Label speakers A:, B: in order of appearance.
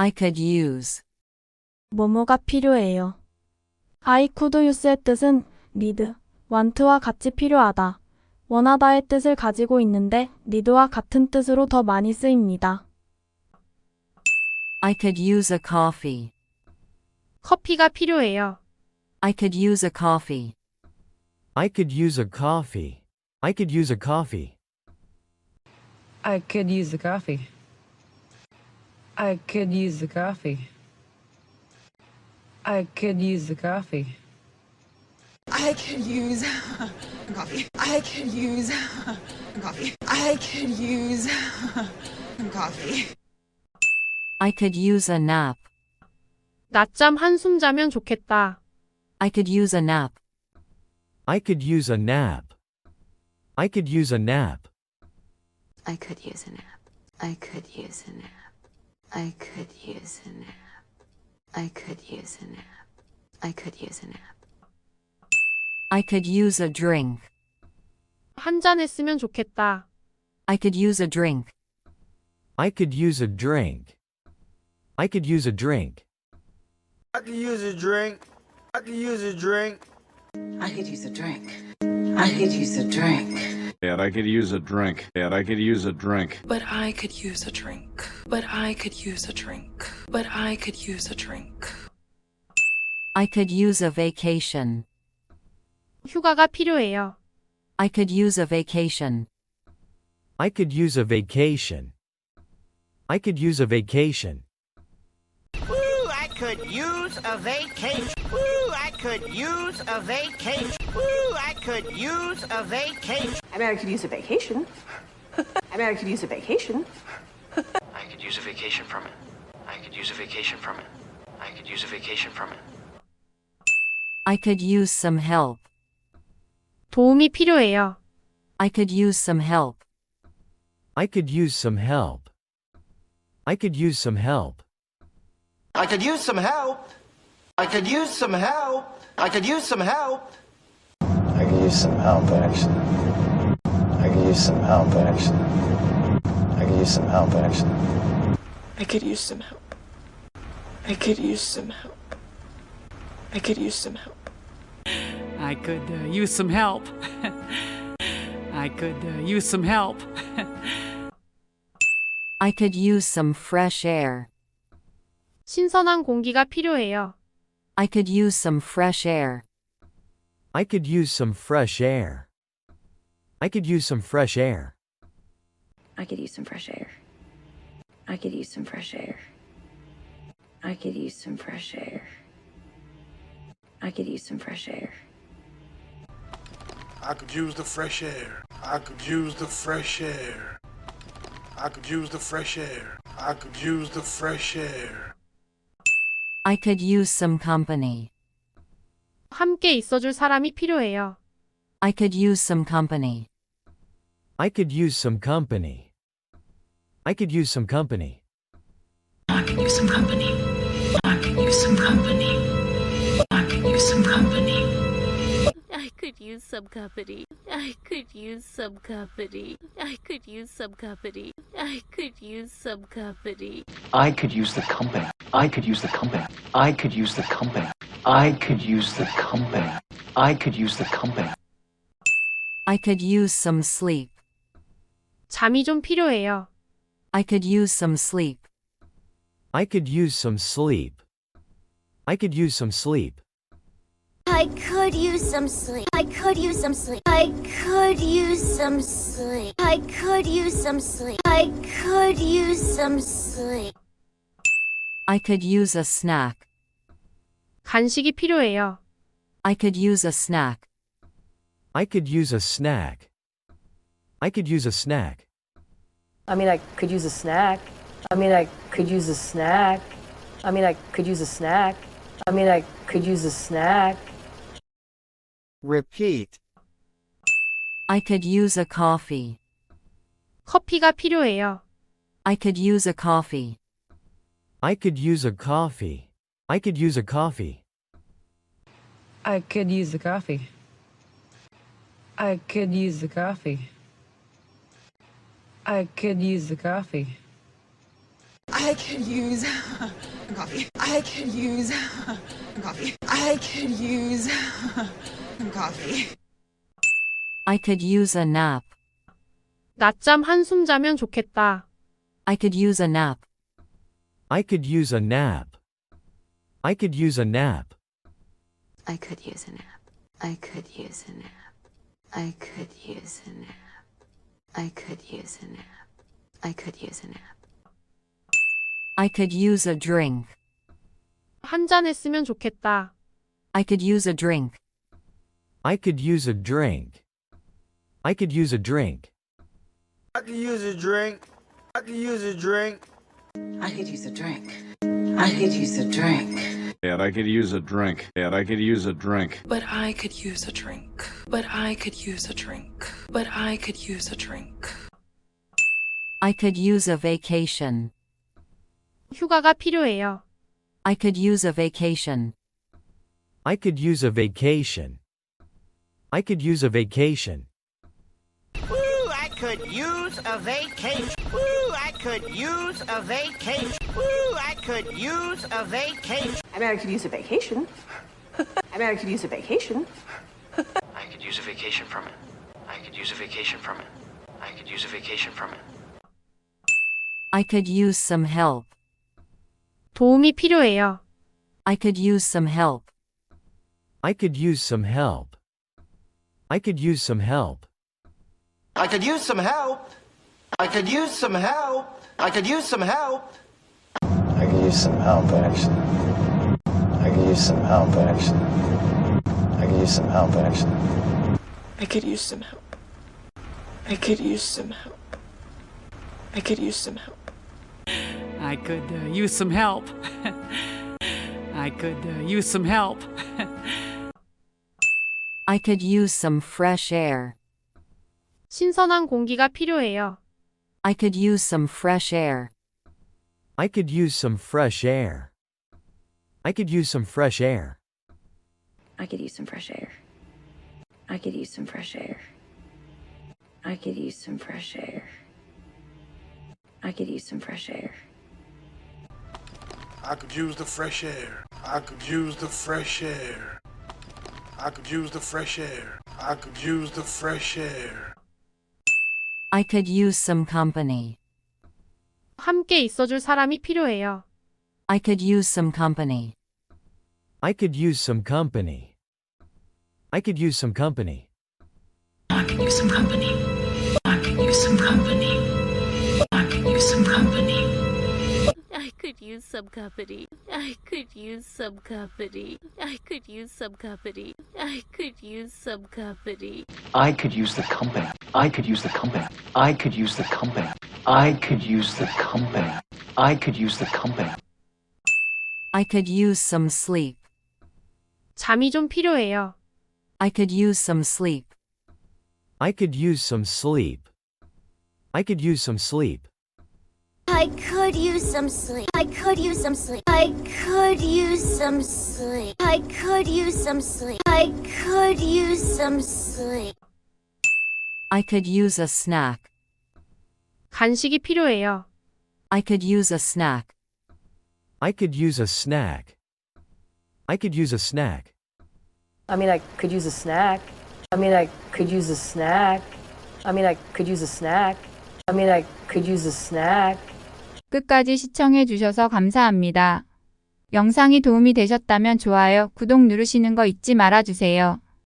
A: I could use.
B: 뭐뭐가 필요해요. I could use의 뜻은 need, want와 같이 필요하다, 원하다의 뜻을 가지고 있는데 need와 같은 뜻으로 더 많이 쓰입니다.
A: I could use a coffee.
B: 커피가 필요해요.
A: I could use a coffee.
C: I could use a coffee. I could use a coffee.
D: I could use the coffee. I could use the coffee. I could use the coffee.
E: I could use coffee. I could use coffee. I could use coffee.
A: I could use a nap.
B: 낮잠 한숨 자면 좋겠다.
A: I could use a nap.
C: I could use a nap. I could use a nap.
F: I could use a nap. I could use a nap. I could use a nap. I could use a nap. I could use a nap.
A: I could use a drink.
B: 한 잔 했으면 좋겠다.
A: I could use a drink.
C: I could use a drink. I could use a drink.
G: I could use a drink. I could use a drink.
H: I could use a drink. I could use a drink.
I: And I could use a drink. And I could use a drink.
J: But I could use a drink. But I could use a drink. But I could use a drink.
A: I could use a vacation.
B: 휴가가 필요해요.
A: I could use a vacation.
C: I could use a vacation. I could use a vacation.
G: Ooh, I could use a vacation. Ooh, I could use a vacation. Ooh, I could use a vacation.
H: I mean, I could use a vacation. I mean, I could use a vacation.
K: I could use a vacation from it. I could use a vacation from it. I could use a vacation from it.
A: I could use some help.
B: 도움이 필요해요.
A: I could use some help.
C: I could use some help. I could use some help.
G: I could use some help. I could use some help. I could use some help.
L: I could use some help, actually. I could use some help, actually. I could use some help, actually.
J: I could use some help. I could use some help. I could use some help.
M: I could uh, use some help. I could uh, use some help.
A: I could use some fresh air.
B: 신선한 공기가 필요해요.
A: I could use some fresh air.
C: I could use some fresh air. I could use some fresh air.
F: I could use some fresh air. I could use some fresh air. I could use some fresh air. I could use some fresh air.
N: I could use the fresh air. I could use the fresh air. I could use the fresh air. I could use the fresh air.
A: I could use some company.
B: 함께 있어줄 사람이 필요해요.
A: I could use some company.
C: I could use some company. I could use some company.
J: I could use some company. I could use some company. I could use some company.
O: I could use some company. I could use some company. I could use some company. I could use some company.
K: I could use the company. I could use the company. I could use the company. I could use the company. I could use the company.
A: I could use some sleep.
B: 잠이 좀 필요해요.
A: I could use some sleep.
C: I could use some sleep. I could use some sleep.
P: I could use some sleep. I could use some sleep. I could use some sleep. I could use some sleep. I could use some sleep.
A: I could use a snack.
B: 간식이 필요해요.
A: I could use a snack.
C: I could use a snack. I could use a snack.
Q: I mean, I could use a snack. I mean, I could use a snack. I mean, I could use a snack. I mean, I could use a snack.
G: Repeat.
A: I could use a coffee.
B: 커피가 필요해요.
A: I could use a coffee.
C: I could use a coffee. I could use a coffee.
D: I could use the coffee. I could use the coffee. I could use the coffee.
E: I could use coffee. I could use coffee. I could use coffee.
A: I could use a nap.
B: 낮잠 한숨 자면 좋겠다.
A: I could use a nap.
C: I could use a nap. I could use a nap.
F: I could use a nap. I could use a nap. I could use a nap. I could use a nap. I could use a nap.
A: I could use a drink.
B: 한 잔 했으면 좋겠다.
A: I could use a drink.
C: I could use a drink. I could use a drink.
G: I could use a drink. I could use a drink.
H: I could use a drink. I could use a drink.
I: And I could use a drink. And I could use a drink.
J: But I could use a drink. But I could use a drink. But I could use a drink.
A: I could use a vacation.
B: 휴가가 필요해요.
A: I could use a vacation.
C: I could use a vacation. I could use a vacation.
G: Ooh, I could use a vacation. Ooh, I could use a vacation. Ooh, I could use a vacation.
R: I mean, I could use a vacation. I mean, I could use a vacation.
K: I could use a vacation from it. I could use a vacation from it. I could use a vacation from it.
A: I could use some help.
B: 도움이 필요해요.
A: I could use some help.
C: I could use some help. I could use some help.
G: I could use some help. I could use some help. I could use some help.
L: I could use some help, actually. I could use some help, actually. I could use some help, actually.
J: I could use some help. I could use some help. I could use some help.
M: I could uh, use some help. I could uh, use some help.
A: I could use some fresh air.
B: 신선한 공기가 필요해요.
A: I could use some fresh air.
C: I could use some fresh air. I could use some fresh air.
F: I could use some fresh air. I could use some fresh air. I could use some fresh air. I could use some fresh air.
N: I could use the fresh air. I could use the fresh air. I could use the fresh air. I could use the fresh air.
A: I could use some company.
B: 함께 있어줄 사람이 필요해요.
A: I could use some company.
C: I could use some company. I could use some company.
H: I could use some company. I could use some company. I could use some company.
O: I could use some company. I could use some company. I could use some company. I could use some company.
K: I could use the company. I could use the company. I could use the company. I could use the company. I could use the company.
A: I could use some sleep.
B: 잠이 좀 필요해요.
A: I could use some sleep.
C: I could use some sleep. I could use some sleep.
P: I could use some sleep. I could use some sleep. I could use some sleep. I could use some sleep. I could use some sleep.
A: I could use a snack.
B: 간식이 필요해요.
A: I could use a snack.
C: I could use a snack. I could use a snack.
Q: I mean, I could use a snack. I mean, I could use a snack. I mean, I could use a snack. I mean, I could use a snack.
S: 끝까지 시청해 주셔서 감사합니다. 영상이 도움이 되셨다면 좋아요, 구독 누르시는 거 잊지 말아 주세요.